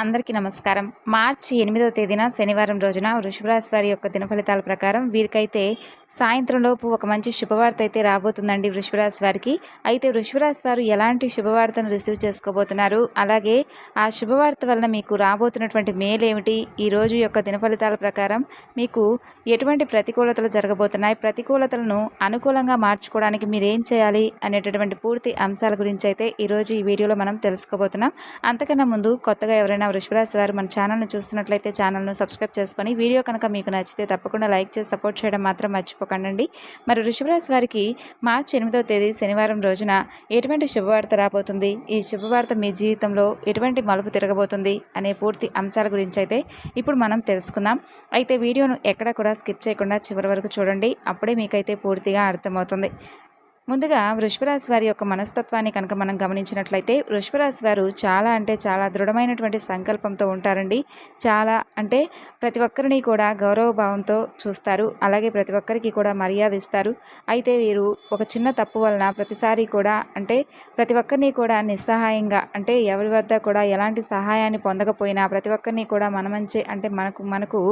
అందరికీ నమస్కారం. మార్చి ఎనిమిదవ తేదీన శనివారం రోజున వృషభరాశి వారి యొక్క దినఫలితాల ప్రకారం వీరికైతే సాయంత్రంలోపు ఒక మంచి శుభవార్త అయితే రాబోతుందండి వృషభరాశి వారికి. అయితే వృషభరాశి వారు ఎలాంటి శుభవార్తను రిసీవ్ చేసుకోబోతున్నారు? అలాగే ఆ శుభవార్త వలన మీకు రాబోతున్నటువంటి మేలు ఏమిటి? ఈ రోజు యొక్క దినఫలితాల ప్రకారం మీకు ఎటువంటి ప్రతికూలతలు జరగబోతున్నాయి? ప్రతికూలతలను అనుకూలంగా మార్చుకోవడానికి మీరేం చేయాలి? అనేటటువంటి పూర్తి అంశాల గురించి అయితే ఈరోజు ఈ వీడియోలో మనం తెలుసుకోబోతున్నాం. అంతకన్నా ముందు కొత్తగా ఎవరైనా వృషభరాశి వారు మన ఛానల్ను చూస్తున్నట్లయితే ఛానల్ను సబ్స్క్రైబ్ చేసుకొని వీడియో కనుక మీకు నచ్చితే తప్పకుండా లైక్ చేసి సపోర్ట్ చేయడం మాత్రం మర్చిపోకండి మరి వృషభరాశి వారికి మార్చి ఎనిమిదవ తేదీ శనివారం రోజున ఎటువంటి శుభవార్త రాబోతుంది? ఈ శుభవార్త మీ జీవితంలో ఎటువంటి మలుపు తిరగబోతుంది? అనే పూర్తి అంశాల గురించి అయితే ఇప్పుడు మనం తెలుసుకుందాం. అయితే వీడియోను ఎక్కడ కూడా స్కిప్ చేయకుండా చివరి వరకు చూడండి. అప్పుడే మీకైతే పూర్తిగా అర్థమవుతుంది. ముందుగా వృషభరాశి వారి యొక్క మనస్తత్వాన్ని కనుక మనం గమనించినట్లయితే వృషభరాశి వారు చాలా అంటే చాలా దృఢమైనటువంటి సంకల్పంతో ఉంటారండి. చాలా అంటే ప్రతి ఒక్కరిని కూడా గౌరవభావంతో చూస్తారు. అలాగే ప్రతి ఒక్కరికి కూడా మర్యాద ఇస్తారు. అయితే వీరు ఒక చిన్న తప్పు వలన ప్రతిసారి కూడా అంటే ప్రతి ఒక్కరిని కూడా నిస్సహాయంగా అంటే ఎవరి వద్ద కూడా ఎలాంటి సహాయాన్ని పొందకపోయినా ప్రతి ఒక్కరిని కూడా మన మంచి అంటే మనకు మనకు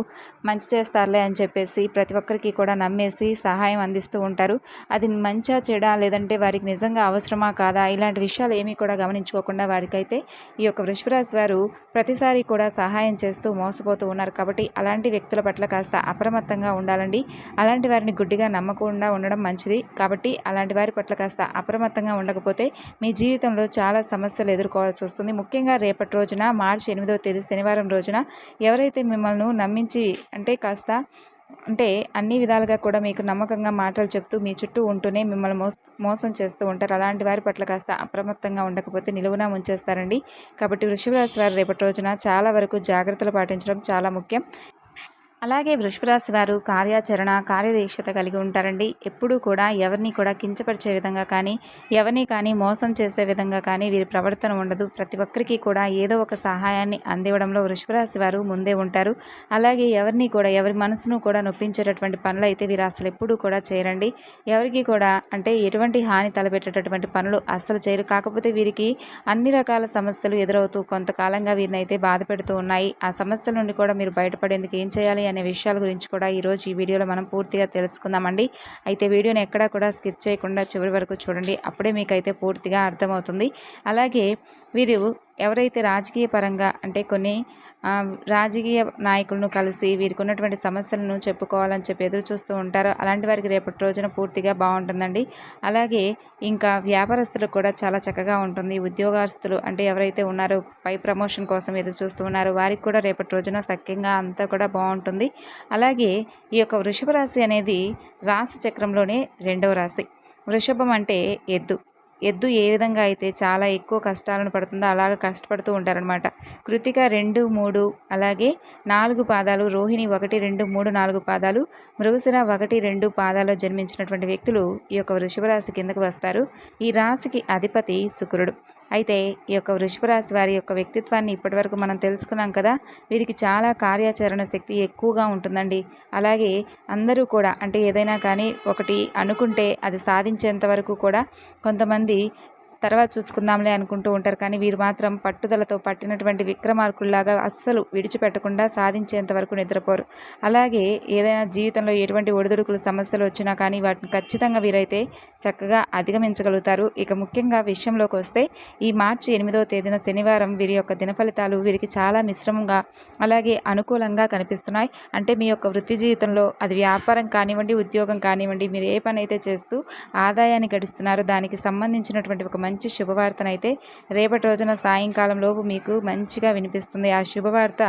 మంచి చేస్తారులే అని చెప్పేసి ప్రతి ఒక్కరికి కూడా నమ్మేసి సహాయం అందిస్తూ ఉంటారు. అది మంచిగా చెడా లేదంటే వారికి నిజంగా అవసరమా కాదా? ఇలాంటి విషయాలు ఏమీ కూడా గమనించుకోకుండా వారికైతే ఈ యొక్క వృషభరాశి వారు ప్రతిసారి కూడా సహాయం చేస్తూ మోసపోతూ ఉన్నారు. కాబట్టి అలాంటి వ్యక్తుల పట్ల కాస్త అప్రమత్తంగా ఉండాలండి. అలాంటి వారిని గుడ్డిగా నమ్మకుండా ఉండడం మంచిది. కాబట్టి అలాంటి వారి పట్ల కాస్త అప్రమత్తంగా ఉండకపోతే మీ జీవితంలో చాలా సమస్యలు ఎదుర్కోవాల్సి వస్తుంది. ముఖ్యంగా రేపటి రోజున మార్చి ఎనిమిదవ తేదీ శనివారం రోజున ఎవరైతే మిమ్మల్ని నమ్మించి అంటే కాస్త అంటే అన్ని విధాలుగా కూడా మీకు నమ్మకంగా మాటలు చెప్తూ మీ చుట్టూ ఉంటూనే మిమ్మల్ని మోసం చేస్తూ ఉంటారు. అలాంటి వారి పట్ల కాస్త అప్రమత్తంగా ఉండకపోతే నిలువునా ఉంచేస్తారండి కాబట్టి వృషభ రాశి వారు రేపటి రోజున చాలా వరకు జాగ్రత్తలు పాటించడం చాలా ముఖ్యం. అలాగే వృషభరాశి వారు కార్యాచరణ కార్యదీక్షత కలిగి ఉంటారండి. ఎప్పుడూ కూడా ఎవరిని కూడా కించపరిచే విధంగా కానీ ఎవరిని కానీ మోసం చేసే విధంగా కానీ వీరి ప్రవర్తన ఉండదు. ప్రతి ఒక్కరికి కూడా ఏదో ఒక సహాయాన్ని అందివ్వడంలో వృషభరాశి వారు ముందే ఉంటారు. అలాగే ఎవరిని కూడా ఎవరి మనసును కూడా నొప్పించేటటువంటి పనులు అయితే వీరు అసలు ఎప్పుడూ కూడా చేయరండి. ఎవరికి కూడా అంటే ఎటువంటి హాని తలపెట్టేటటువంటి పనులు అస్సలు చేయరు. కాకపోతే వీరికి అన్ని రకాల సమస్యలు ఎదురవుతూ కొంతకాలంగా వీరిని అయితే బాధ పెడుతూ ఉన్నాయి. ఆ సమస్యల నుండి కూడా మీరు బయటపడేందుకు ఏం చేయాలి అనే విషయాల గురించి కూడా ఈరోజు ఈ వీడియోలో మనం పూర్తిగా తెలుసుకుందామండి. అయితే వీడియోని ఎక్కడా కూడా స్కిప్ చేయకుండా చివరి వరకు చూడండి. అప్పుడే మీకైతే పూర్తిగా అర్థమవుతుంది. అలాగే వీరు ఎవరైతే రాజకీయ పరంగా అంటే కొన్ని రాజకీయ నాయకులను కలిసి వీరికి ఉన్నటువంటి సమస్యలను చెప్పుకోవాలని చెప్పి ఎదురు చూస్తూ ఉంటారు. అలాంటి వారికి రేపటి రోజున పూర్తిగా బాగుంటుందండి. అలాగే ఇంకా వ్యాపారస్తులకు కూడా చాలా చక్కగా ఉంటుంది. ఉద్యోగస్తులు అంటే ఎవరైతే ఉన్నారో పై ప్రమోషన్ కోసం ఎదురు చూస్తూ ఉన్నారో వారికి కూడా రేపటి రోజున సఖ్యంగా అంతా కూడా బాగుంటుంది. అలాగే ఈ యొక్క వృషభ రాశి అనేది రాశి చక్రంలోనే రెండవ రాశి. వృషభం అంటే ఎద్దు. ఎద్దు ఏ విధంగా అయితే చాలా ఎక్కువ కష్టాలను పడుతుందో అలాగ కష్టపడుతూ ఉంటారనమాట కృతిక రెండు మూడు అలాగే నాలుగు పాదాలు రోహిణి ఒకటి రెండు మూడు నాలుగు పాదాలు మృగశిర ఒకటి రెండు పాదాల్లో జన్మించినటువంటి వ్యక్తులు ఈ యొక్క వృషభ రాశి కిందకు వస్తారు. ఈ రాశికి అధిపతి శుక్రుడు. అయితే ఈ యొక్క వృషభ రాశి వారి యొక్క వ్యక్తిత్వాన్ని ఇప్పటివరకు మనం తెలుసుకున్నాం కదా వీరికి చాలా కార్యాచరణ శక్తి ఎక్కువగా ఉంటుందండి. అలాగే అందరూ కూడా అంటే ఏదైనా కానీ ఒకటి అనుకుంటే అది సాధించేంత వరకు కూడా కొంతమంది తర్వాత చూసుకుందాంలే అనుకుంటూ ఉంటారు. కానీ వీరు మాత్రం పట్టుదలతో పట్టినటువంటి విక్రమార్కుల్లాగా అస్సలు విడిచిపెట్టకుండా సాధించేంత వరకు నిద్రపోరు. అలాగే ఏదైనా జీవితంలో ఎటువంటి ఒడిదుడుకులు సమస్యలు వచ్చినా కానీ వాటిని ఖచ్చితంగా వీరైతే చక్కగా అధిగమించగలుగుతారు. ఇక ముఖ్యంగా విషయంలోకి వస్తే ఈ మార్చి ఎనిమిదవ తేదీన శనివారం వీరి యొక్క దినఫలితాలు వీరికి చాలా మిశ్రమంగా అలాగే అనుకూలంగా కనిపిస్తున్నాయి. అంటే మీ యొక్క వృత్తి జీవితంలో అది వ్యాపారం కానివ్వండి ఉద్యోగం కానివ్వండి మీరు ఏ పని అయితే చేస్తూ ఆదాయాన్ని గడిస్తున్నారో దానికి సంబంధించినటువంటి ఒక మంచి మంచి శుభవార్తనైతే రేపటి రోజున సాయంకాలం లోపు మీకు మంచిగా వినిపిస్తుంది. ఆ శుభవార్త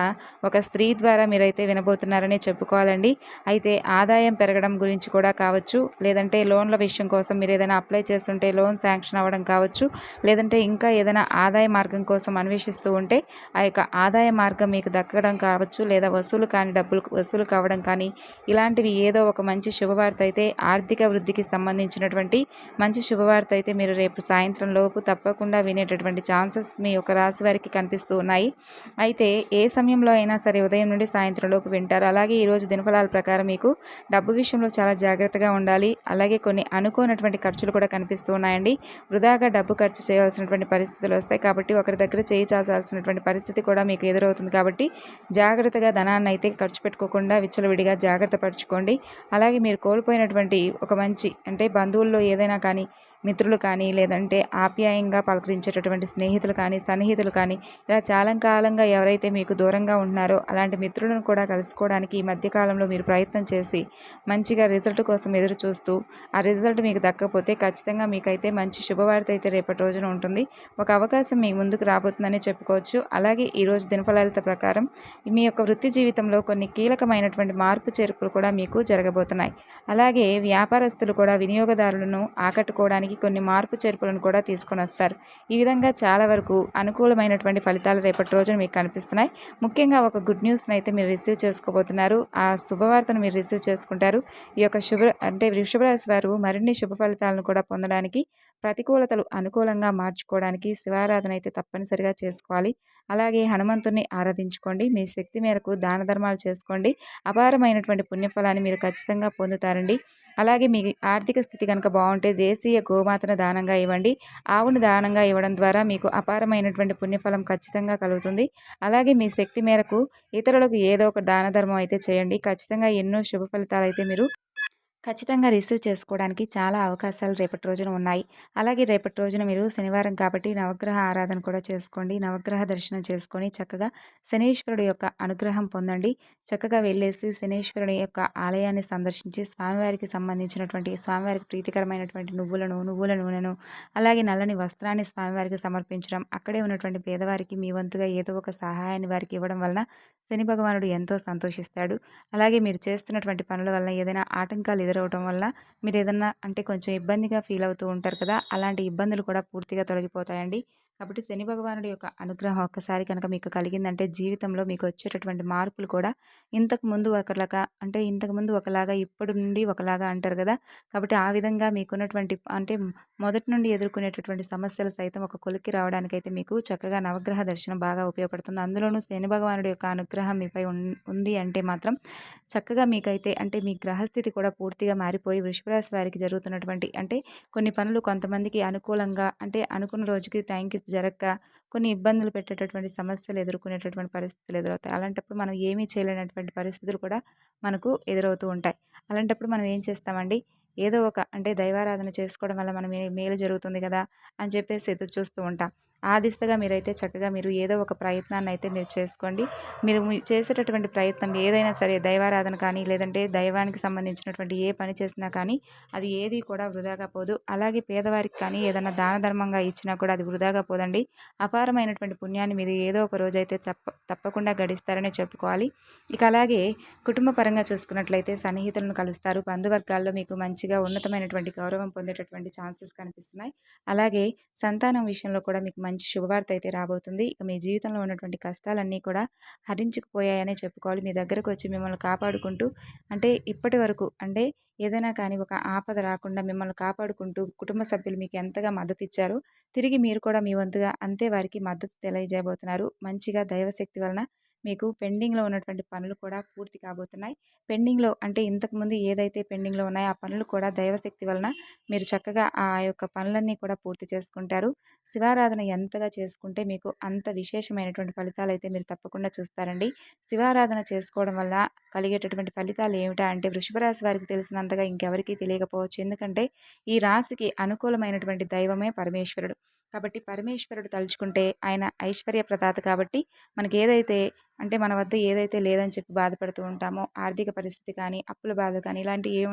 ఒక స్త్రీ ద్వారా మీరైతే వినబోతున్నారని చెప్పుకోవాలండి. అయితే ఆదాయం పెరగడం గురించి కూడా కావచ్చు లేదంటే లోన్ల విషయం కోసం మీరు ఏదైనా అప్లై చేస్తుంటే లోన్ శాంక్షన్ అవ్వడం కావచ్చు లేదంటే ఇంకా ఏదైనా ఆదాయ మార్గం కోసం అన్వేషిస్తూ ఉంటే ఆ యొక్క ఆదాయ మార్గం మీకు దక్కడం కావచ్చు లేదా వసూలు కాని డబ్బులు వసూలు కావడం కానీ ఇలాంటివి ఏదో ఒక మంచి శుభవార్త అయితే ఆర్థిక వృద్ధికి సంబంధించినటువంటి మంచి శుభవార్త అయితే మీరు రేపు సాయంత్రం లోపు తప్పకుండా వినేటటువంటి ఛాన్సెస్ మీ యొక్క రాశి వారికి కనిపిస్తూ ఉన్నాయి. అయితే ఏ సమయంలో అయినా సరే ఉదయం నుండి సాయంత్రం లోపు వింటారు. అలాగే ఈరోజు దినఫలాల ప్రకారం మీకు డబ్బు విషయంలో చాలా జాగ్రత్తగా ఉండాలి. అలాగే కొన్ని అనుకోనటువంటి ఖర్చులు కూడా కనిపిస్తూ ఉన్నాయండి. వృధాగా డబ్బు ఖర్చు చేయాల్సినటువంటి పరిస్థితులు వస్తాయి కాబట్టి ఒకరి దగ్గర చేయి చాల్సినటువంటి పరిస్థితి కూడా మీకు ఎదురవుతుంది కాబట్టి జాగ్రత్తగా ధనాన్ని అయితే ఖర్చు పెట్టుకోకుండా విచ్చలవిడిగా జాగ్రత్త పరచుకోండి. అలాగే మీరు కోల్పోయినటువంటి ఒక మంచి అంటే బంధువుల్లో ఏదైనా కానీ మిత్రులు కానీ లేదంటే ఆప్యాయంగా పలకరించేటటువంటి స్నేహితులు కానీ సన్నిహితులు కానీ ఇలా చాలా కాలంగా ఎవరైతే మీకు దూరంగా ఉంటున్నారో అలాంటి మిత్రులను కూడా కలుసుకోవడానికి ఈ మధ్యకాలంలో మీరు ప్రయత్నం చేసి మంచిగా రిజల్ట్ కోసం ఎదురు చూస్తూ ఆ రిజల్ట్ మీకు దక్కకపోతే ఖచ్చితంగా మీకైతే మంచి శుభవార్త అయితే రేపటి రోజున ఉంటుంది. ఒక అవకాశం మీ ముందుకు రాబోతుందని చెప్పుకోవచ్చు. అలాగే ఈరోజు దినఫలాలత ప్రకారం మీ యొక్క వృత్తి జీవితంలో కొన్ని కీలకమైనటువంటి మార్పు చేర్పులు కూడా మీకు జరగబోతున్నాయి. అలాగే వ్యాపారస్తులు కూడా వినియోగదారులను ఆకట్టుకోవడానికి కొన్ని మార్పు చేర్పులను కూడా తీసుకొని వస్తారు ఈ విధంగా చాలా వరకు అనుకూలమైనటువంటి ఫలితాలు రేపటి రోజున మీకు కనిపిస్తున్నాయి. ముఖ్యంగా ఒక గుడ్ న్యూస్ని అయితే మీరు రిసీవ్ చేసుకోబోతున్నారు. ఆ శుభవార్తను మీరు రిసీవ్ చేసుకుంటారు. ఈ యొక్క శుభ అంటే వృషభరాశి వారు మరిన్ని శుభ ఫలితాలను కూడా పొందడానికి ప్రతికూలతలు అనుకూలంగా మార్చుకోవడానికి శివారాధన అయితే తప్పనిసరిగా చేసుకోవాలి. అలాగే హనుమంతుని ఆరాధించుకోండి. మీ శక్తి మేరకు దాన ధర్మాలు చేసుకోండి. అపారమైనటువంటి పుణ్యఫలాన్ని మీరు ఖచ్చితంగా పొందుతారండి. అలాగే మీ ఆర్థిక స్థితి కనుక బాగుంటే దేశీయ గోమాతను దానంగా ఇవ్వండి. ఆవును దానంగా ఇవ్వడం ద్వారా మీకు అపారమైనటువంటి పుణ్యఫలం ఖచ్చితంగా కలుగుతుంది. అలాగే మీ శక్తి మేరకు ఇతరులకు ఏదో ఒక దాన ధర్మం అయితే చేయండి. ఖచ్చితంగా ఎన్నో శుభ ఫలితాలు అయితే మీరు ఖచ్చితంగా రిసీవ్ చేసుకోవడానికి చాలా అవకాశాలు రేపటి రోజున ఉన్నాయి. అలాగే రేపటి రోజున మీరు శనివారం కాబట్టి నవగ్రహ ఆరాధన కూడా చేసుకోండి. నవగ్రహ దర్శనం చేసుకొని చక్కగా శనీశ్వరుడు యొక్క అనుగ్రహం పొందండి. చక్కగా వెళ్ళేసి శనీశ్వరుడి యొక్క ఆలయాన్ని సందర్శించి స్వామివారికి సంబంధించినటువంటి స్వామివారికి ప్రీతికరమైనటువంటి నువ్వులను నువ్వుల నూనెను అలాగే నల్లని వస్త్రాన్ని స్వామివారికి సమర్పించడం అక్కడే ఉన్నటువంటి పేదవారికి మీ వంతుగా ఏదో ఒక సహాయాన్ని వారికి ఇవ్వడం వలన శని భగవానుడు ఎంతో సంతోషిస్తాడు. అలాగే మీరు చేస్తున్నటువంటి పనుల వలన ఏదైనా ఆటంకాలు ఎదురవడం వల్ల మీరు ఏదన్నా అంటే కొంచెం ఇబ్బందిగా ఫీల్ అవుతూ ఉంటారు కదా అలాంటి ఇబ్బందులు కూడా పూర్తిగా తొలగిపోతాయండి. కాబట్టి శని భగవానుడి యొక్క అనుగ్రహం ఒక్కసారి కనుక మీకు కలిగిందంటే జీవితంలో మీకు వచ్చేటటువంటి మార్పులు కూడా ఇంతకు ముందు ఒకలాగా అంటే ఇంతకు ముందు ఒకలాగా ఇప్పటి నుండి ఒకలాగా అంటారు కదా. కాబట్టి ఆ విధంగా మీకున్నటువంటి అంటే మొదటి నుండి ఎదుర్కొనేటటువంటి సమస్యలు సైతం ఒక కొలికి రావడానికైతే మీకు చక్కగా నవగ్రహ దర్శనం బాగా ఉపయోగపడుతుంది. అందులోనూ శని భగవానుడి యొక్క అనుగ్రహం మీపై ఉంది అంటే మాత్రం చక్కగా మీకైతే అంటే మీ గ్రహస్థితి కూడా పూర్తిగా మారిపోయి వృషభరాశి వారికి జరుగుతున్నటువంటి అంటే కొన్ని పనులు కొంతమందికి అనుకూలంగా అంటే అనుకున్న రోజుకి టైంకి జరగక కొన్ని ఇబ్బందులు పెట్టేటటువంటి సమస్యలు ఎదుర్కొనేటటువంటి పరిస్థితులు ఎదురవుతాయి. అలాంటప్పుడు మనం ఏమీ చేయలేనటువంటి పరిస్థితులు కూడా మనకు ఎదురవుతూ ఉంటాయి. అలాంటప్పుడు మనం ఏం చేస్తామండి? ఏదో ఒక అంటే దైవారాధన చేసుకోవడం వల్ల మనం మేలు జరుగుతుంది కదా అని చెప్పేసి ఎదురు చూస్తూ ఉంటాం. ఆ దిశగా మీరైతే చక్కగా మీరు ఏదో ఒక ప్రయత్నాన్ని అయితే మీరు చేసుకోండి. మీరు చేసేటటువంటి ప్రయత్నం ఏదైనా సరే దైవారాధన కానీ లేదంటే దైవానికి సంబంధించినటువంటి ఏ పని చేసినా కానీ అది ఏది కూడా వృధాగా పోదు. అలాగే పేదవారికి కానీ ఏదైనా దాన ధర్మంగా ఇచ్చినా కూడా అది వృధాగా పోదండి. అపారమైనటువంటి పుణ్యాన్ని మీరు ఏదో ఒక రోజు అయితే తప్ప తప్పకుండా గడిస్తారనే చెప్పుకోవాలి. ఇక అలాగే కుటుంబ పరంగా చూసుకున్నట్లయితే సన్నిహితులను కలుస్తారు. బంధువర్గాల్లో మీకు మంచిగా ఉన్నతమైనటువంటి గౌరవం పొందేటటువంటి ఛాన్సెస్ కనిపిస్తున్నాయి. అలాగే సంతానం విషయంలో కూడా మీకు మంచి శుభవార్త అయితే రాబోతుంది. ఇక మీ జీవితంలో ఉన్నటువంటి కష్టాలన్నీ కూడా హరించుకుపోయాయనే చెప్పుకోవాలి. మీ దగ్గరకు వచ్చి మిమ్మల్ని కాపాడుకుంటూ అంటే ఇప్పటి వరకు అంటే ఏదైనా కానీ ఒక ఆపద రాకుండా మిమ్మల్ని కాపాడుకుంటూ కుటుంబ సభ్యులు మీకు ఎంతగా మద్దతు ఇచ్చారో తిరిగి మీరు కూడా మీ వంతుగా అంతే వారికి మద్దతు తెలియజేయబోతున్నారు. మంచిగా దైవశక్తి వలన మీకు పెండింగ్లో ఉన్నటువంటి పనులు కూడా పూర్తి కాబోతున్నాయి. పెండింగ్లో అంటే ఇంతకుముందు ఏదైతే పెండింగ్లో ఉన్నాయో ఆ పనులు కూడా దైవశక్తి వలన మీరు చక్కగా ఆ యొక్క పనులన్నీ కూడా పూర్తి చేసుకుంటారు. శివారాధన ఎంతగా చేసుకుంటే మీకు అంత విశేషమైనటువంటి ఫలితాలు అయితే మీరు తప్పకుండా చూస్తారండి. శివారాధన చేసుకోవడం వల్ల కలిగేటటువంటి ఫలితాలు ఏమిటా అంటే వృషభ రాశి వారికి తెలిసినంతగా ఇంకెవరికీ తెలియకపోవచ్చు. ఎందుకంటే ఈ రాశికి అనుకూలమైనటువంటి దైవమే పరమేశ్వరుడు. కాబట్టి పరమేశ్వరుడు తలుచుకుంటే ఆయన ఐశ్వర్య ప్రదాత కాబట్టి మనకి ఏదైతే అంటే మన వద్ద ఏదైతే లేదని చెప్పి బాధపడుతూ ఉంటామో ఆర్థిక పరిస్థితి కానీ అప్పుల బాధ కానీ ఇలాంటివి ఏ